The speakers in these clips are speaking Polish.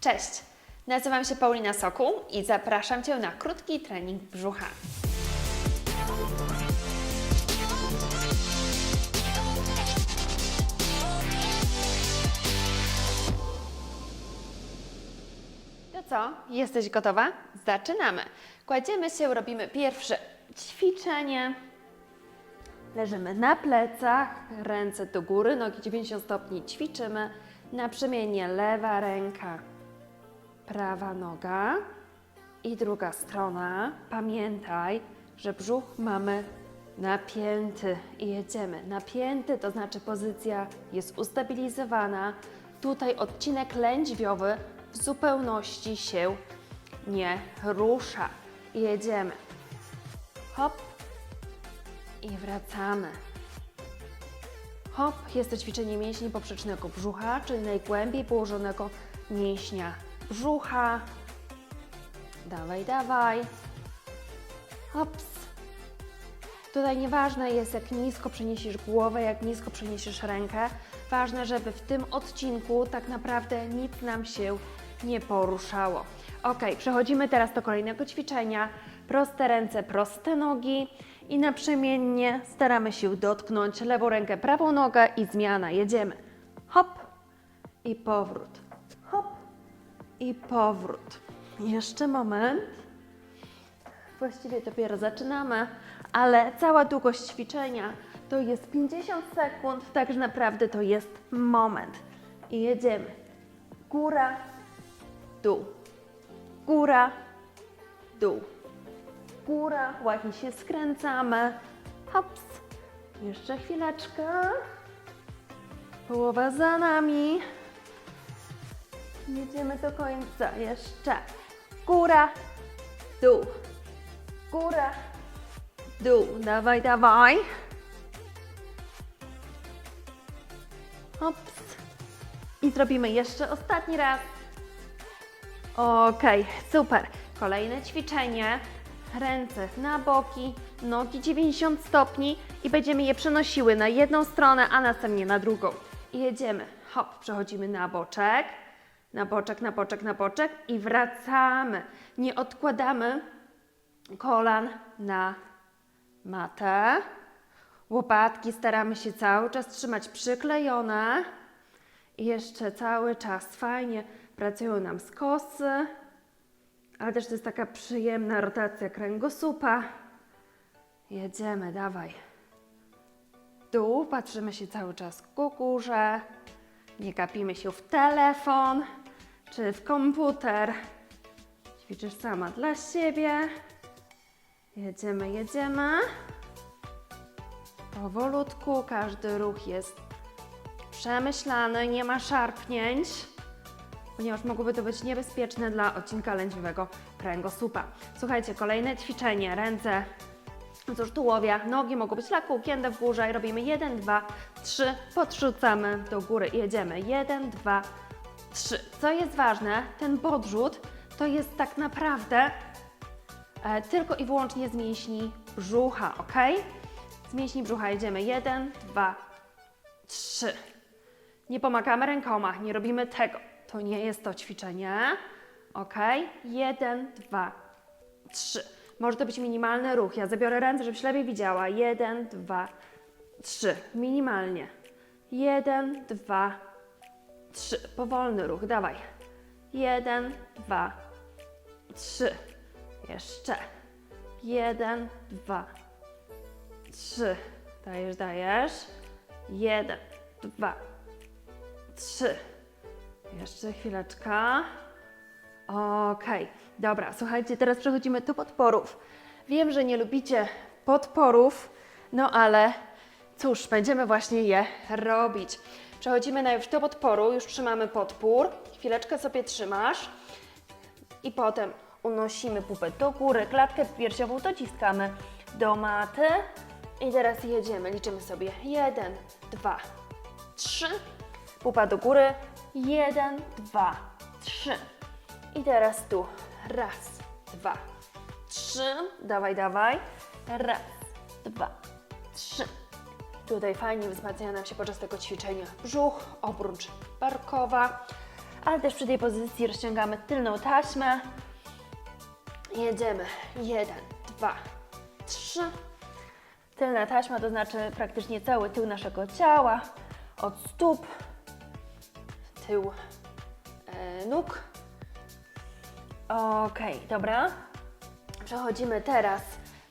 Cześć, nazywam się Paulina Sokół i zapraszam Cię na krótki trening brzucha. To co? Jesteś gotowa? Zaczynamy. Kładziemy się, robimy pierwsze ćwiczenie. Leżymy na plecach, ręce do góry, nogi 90 stopni ćwiczymy. Naprzemiennie lewa ręka, prawa noga i druga strona. Pamiętaj, że brzuch mamy napięty i jedziemy. Napięty to znaczy pozycja jest ustabilizowana. Tutaj odcinek lędźwiowy w zupełności się nie rusza. Jedziemy. Hop, i wracamy. Hop, jest to ćwiczenie mięśni poprzecznego brzucha, czyli najgłębiej położonego mięśnia brzucha. Dawaj, dawaj. Hops. Tutaj nieważne jest, jak nisko przeniesiesz głowę, jak nisko przeniesiesz rękę. Ważne, żeby w tym odcinku tak naprawdę nic nam się nie poruszało. Ok, przechodzimy teraz do kolejnego ćwiczenia. Proste ręce, proste nogi i naprzemiennie staramy się dotknąć lewą rękę, prawą nogę i zmiana. Jedziemy. Hop i powrót. I powrót. Jeszcze moment. Właściwie dopiero zaczynamy, ale cała długość ćwiczenia to jest 50 sekund, także naprawdę to jest moment. I jedziemy. Góra, dół. Góra, dół. Góra, ładnie się skręcamy. Hops. Jeszcze chwileczkę. Połowa za nami. Jedziemy do końca. Jeszcze. Góra, dół. Góra, dół. Dawaj, dawaj. Hops. I zrobimy jeszcze ostatni raz. Okej, super. Kolejne ćwiczenie. Ręce na boki, nogi 90 stopni i będziemy je przenosiły na jedną stronę, a następnie na drugą. I jedziemy. Hop, przechodzimy na boczek, na boczek, na boczek, na boczek i wracamy. Nie odkładamy kolan na matę. Łopatki staramy się cały czas trzymać przyklejone. I jeszcze cały czas fajnie pracują nam skosy, ale też to jest taka przyjemna rotacja kręgosłupa. Jedziemy, dawaj. Dół, patrzymy się cały czas ku górze. Nie gapimy się w telefon czy w komputer. Ćwiczysz sama dla siebie. Jedziemy, jedziemy. Powolutku, każdy ruch jest przemyślany, nie ma szarpnięć, ponieważ mogłoby to być niebezpieczne dla odcinka lędźwiowego kręgosłupa. Słuchajcie, kolejne ćwiczenie, ręce wzdłuż tułowia, nogi mogą być na kółkiędę w górze i robimy 1, 2, 3, podrzucamy do góry jedziemy 1, 2, 3. Co jest ważne, ten podrzut to jest tak naprawdę e, tylko i wyłącznie z mięśni brzucha, ok? Z mięśni brzucha jedziemy 1, 2, 3. Nie pomagamy rękoma, nie robimy tego. To nie jest to ćwiczenie. Ok? Jeden, dwa, trzy. Może to być minimalny ruch. Ja zabiorę ręce, żebyś lepiej widziała. Jeden, dwa, trzy. Minimalnie. Jeden, dwa, trzy. Powolny ruch. Dawaj. Jeden, dwa, trzy. Jeszcze. Jeden, dwa, trzy. Dajesz, dajesz. Jeden, dwa, trzy. Jeszcze chwileczka. Okej, dobra, słuchajcie, teraz przechodzimy do podporów. Wiem, że nie lubicie podporów, no ale cóż, będziemy właśnie je robić. Przechodzimy najpierw do podporu, już trzymamy podpór, chwileczkę sobie trzymasz. I potem unosimy pupę do góry, klatkę piersiową dociskamy do maty. I teraz jedziemy, liczymy sobie. 1, 2, 3, pupa do góry, 1, 2, 3 i teraz tu, raz, dwa, trzy, dawaj, dawaj, raz, dwa, trzy. Tutaj fajnie wzmacnia nam się podczas tego ćwiczenia brzuch, obrócz barkowa. ale też przy tej pozycji rozciągamy tylną taśmę. Jedziemy. Jeden, dwa, trzy. Tylna taśma to znaczy praktycznie cały tył naszego ciała, od stóp, tył e, nóg. Okej, dobra. Przechodzimy teraz,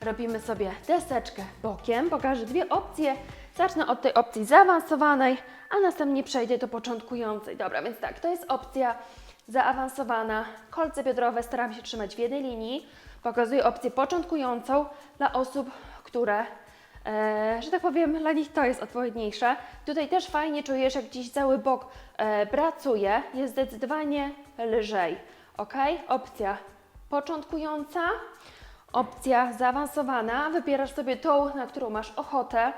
robimy sobie deseczkę bokiem. Pokażę dwie opcje. Zacznę od tej opcji zaawansowanej, a następnie przejdę do początkującej. Dobra, więc tak, to jest opcja zaawansowana. Kolce biodrowe staram się trzymać w jednej linii. Pokazuję opcję początkującą dla osób, które, e, że tak powiem, dla nich to jest odpowiedniejsze. Tutaj też fajnie czujesz, jak dziś cały bok e, pracuje. Jest zdecydowanie lżej. Ok? Opcja początkująca, opcja zaawansowana. Wybierasz sobie tą, na którą masz ochotę.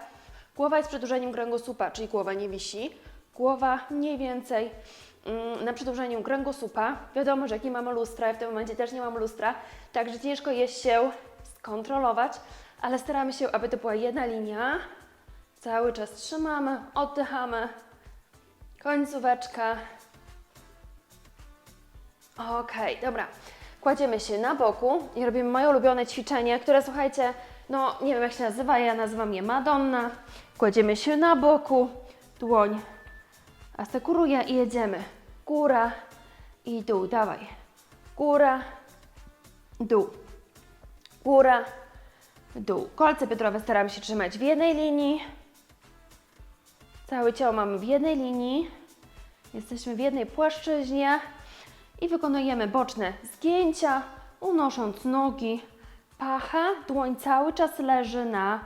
Głowa jest przedłużeniem kręgosłupa, czyli głowa nie wisi. Głowa mniej więcej mm, na przedłużeniu kręgosłupa. Wiadomo, że jak nie mamy lustra, ja w tym momencie też nie mam lustra, także ciężko jest się skontrolować, ale staramy się, aby to była jedna linia. Cały czas trzymamy, oddychamy. Końcóweczka. Okej, dobra. Kładziemy się na boku i robimy moje ulubione ćwiczenie, które słuchajcie, no nie wiem jak się nazywa, ja nazywam je Madonna. Kładziemy się na boku, dłoń asekuruje i jedziemy. Góra i dół, dawaj. Góra, dół. Góra, dół. Kolce biodrowe staramy się trzymać w jednej linii. Całe ciało mamy w jednej linii. Jesteśmy w jednej płaszczyźnie i wykonujemy boczne zgięcia, unosząc nogi. Pacha, dłoń cały czas leży na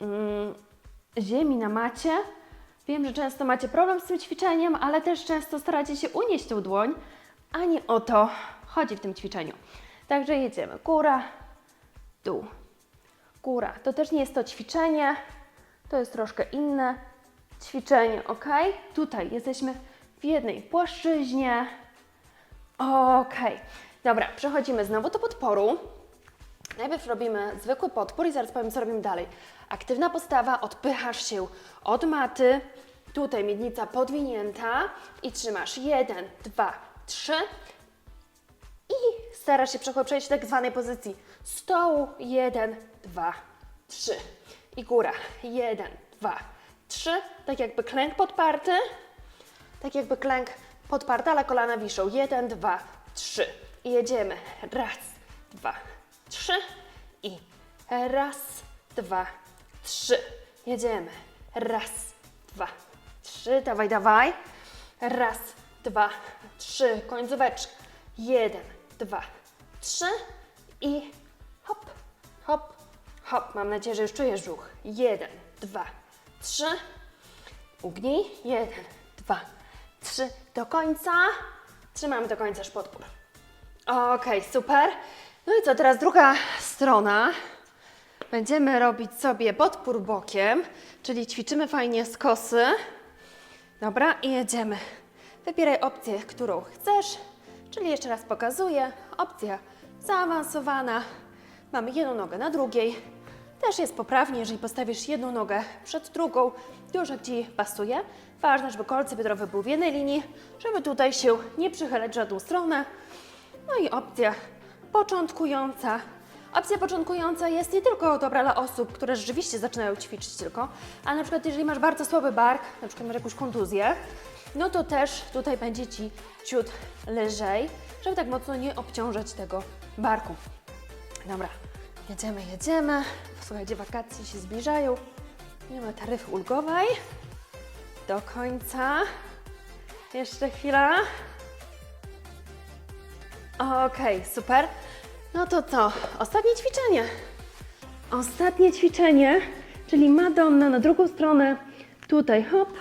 mm, ziemi, na macie. Wiem, że często macie problem z tym ćwiczeniem, ale też często staracie się unieść tą dłoń, a nie o to chodzi w tym ćwiczeniu. Także jedziemy. Góra, dół. Góra. To też nie jest to ćwiczenie, to jest troszkę inne ćwiczenie, ok? Tutaj jesteśmy w jednej płaszczyźnie. Ok, dobra, przechodzimy znowu do podporu. Najpierw robimy zwykły podpór i zaraz powiem, co robimy dalej. Aktywna postawa, odpychasz się od maty, tutaj miednica podwinięta i trzymasz. Jeden, dwa, trzy. I starasz się przejść do tak zwanej pozycji. Stołu, jeden, dwa, trzy. I góra, jeden, dwa, trzy, tak jakby klęk podparty, tak jakby klęk podparty, ale kolana wiszą. Jeden, dwa, trzy. I jedziemy. Raz, dwa, trzy. I raz, dwa, trzy. Jedziemy. Raz, dwa, trzy. Dawaj, dawaj. Raz, dwa, trzy. Końcóweczka. Jeden, dwa, trzy. I hop, hop, hop. Mam nadzieję, że już czujesz brzuch. Jeden, dwa, trzy. Ugnij. Jeden, dwa, trzy. Do końca. Trzymamy do końca szpodpór. Okej, super. No i co, teraz druga strona. Będziemy robić sobie podpór bokiem, czyli ćwiczymy fajnie z kosy. Dobra, i jedziemy. Wybieraj opcję, którą chcesz, czyli jeszcze raz pokazuję. Opcja zaawansowana. Mamy jedną nogę na drugiej. Też jest poprawnie, jeżeli postawisz jedną nogę przed drugą, jak Ci pasuje. Ważne, żeby kolce biodrowe były w jednej linii, żeby tutaj się nie przychylać w żadną stronę. No i opcja początkująca. Opcja początkująca jest nie tylko dobra dla osób, które rzeczywiście zaczynają ćwiczyć tylko, ale na przykład jeżeli masz bardzo słaby bark, na przykład masz jakąś kontuzję, no to też tutaj będzie Ci ciut lżej, żeby tak mocno nie obciążać tego barku. Dobra, jedziemy, jedziemy. Słuchajcie, wakacje się zbliżają. Nie ma taryfy ulgowej. Do końca. Jeszcze chwila. Okej, super. No to co? Ostatnie ćwiczenie. Ostatnie ćwiczenie, czyli Madonna na drugą stronę. Tutaj hop.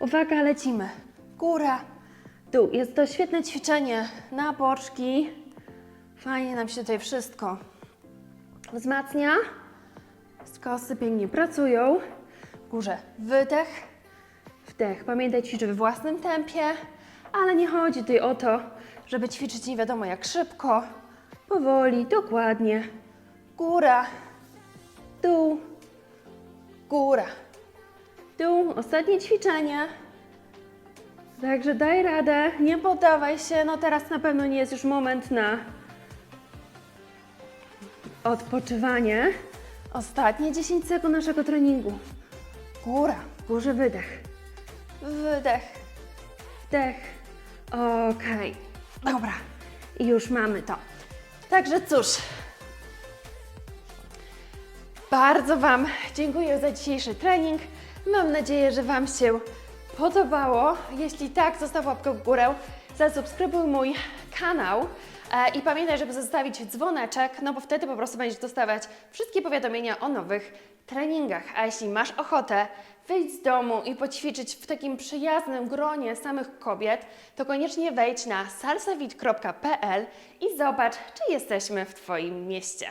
Uwaga, lecimy. Góra, dół. Jest to świetne ćwiczenie na boczki. Fajnie nam się tutaj wszystko wzmacnia. Skosy pięknie pracują. W górze wydech, wdech. Pamiętaj, ćwicz we własnym tempie, ale nie chodzi tutaj o to, żeby ćwiczyć nie wiadomo jak szybko. Powoli, dokładnie. Góra, dół, góra, dół. Ostatnie ćwiczenie. Także daj radę, nie poddawaj się. No teraz na pewno nie jest już moment na odpoczywanie. Ostatnie 10 sekund naszego treningu. Góra, górze wydech, wydech, wdech. Okej, dobra. I już mamy to. Także cóż, bardzo Wam dziękuję za dzisiejszy trening. Mam nadzieję, że Wam się podobało. Jeśli tak, zostaw łapkę w górę, zasubskrybuj mój kanał i pamiętaj, żeby zostawić dzwoneczek, no bo wtedy po prostu będziesz dostawać wszystkie powiadomienia o nowych treningach. A jeśli masz ochotę wyjść z domu i poćwiczyć w takim przyjaznym gronie samych kobiet, to koniecznie wejdź na salsawit.pl i zobacz, czy jesteśmy w Twoim mieście.